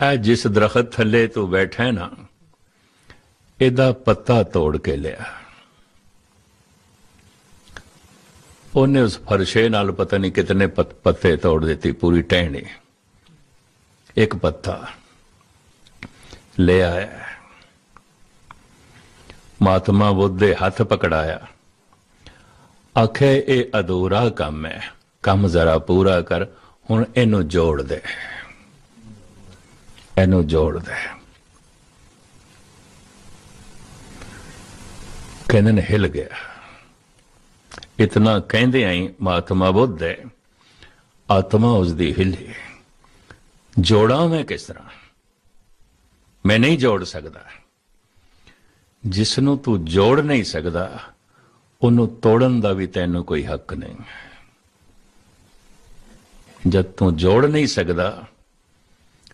ਇਹ ਜਿਸ ਦਰਖਤ ਥੱਲੇ ਤੂੰ ਬੈਠਾ ਨਾ, ਇਹਦਾ ਪੱਤਾ ਤੋੜ ਕੇ ਲਿਆ। ਉਹਨੇ ਉਸ ਫਰਸ਼ੇ ਨਾਲ ਪਤਾ ਨਹੀਂ ਕਿਤਨੇ ਪੱਤੇ ਤੋੜ ਦਿੱਤੀ, ਪੂਰੀ ਟਹਿਣੀ। ਇੱਕ ਪੱਤਾ ਲੈ ਆਇਆ ਮਹਾਤਮਾ ਬੁੱਧ ਦੇ ਹੱਥ ਪਕੜਾਇਆ। ਆਖੇ, ਇਹ ਅਧੂਰਾ ਕੰਮ ਹੈ ਕੰਮ ਜ਼ਰਾ ਪੂਰਾ ਕਰ, ਹੁਣ ਇਹਨੂੰ ਜੋੜ ਦੇ। ਇਹਨੂੰ ਜੋੜਦਾ ਕਹਿੰਦੇ ਨੇ, ਹਿਲ ਗਿਆ। ਇਤਨਾ ਕਹਿੰਦੇ ਆਈ, ਮਹਾਤਮਾ ਬੁੱਧ ਹੈ, ਆਤਮਾ ਉਸ ਦੀ ਹਿੱਲੀ ਜੋੜਾਂ ਮੈਂ ਕਿਸ ਤਰ੍ਹਾਂ? ਮੈਂ ਨਹੀਂ ਜੋੜ ਸਕਦਾ। ਜਿਸ ਨੂੰ ਤੂੰ ਜੋੜ ਨਹੀਂ ਸਕਦਾ, ਉਹਨੂੰ ਤੋੜਨ ਦਾ ਵੀ ਤੈਨੂੰ ਕੋਈ ਹੱਕ ਨਹੀਂ। ਜਦ ਤੂੰ ਜੋੜ ਨਹੀਂ ਸਕਦਾ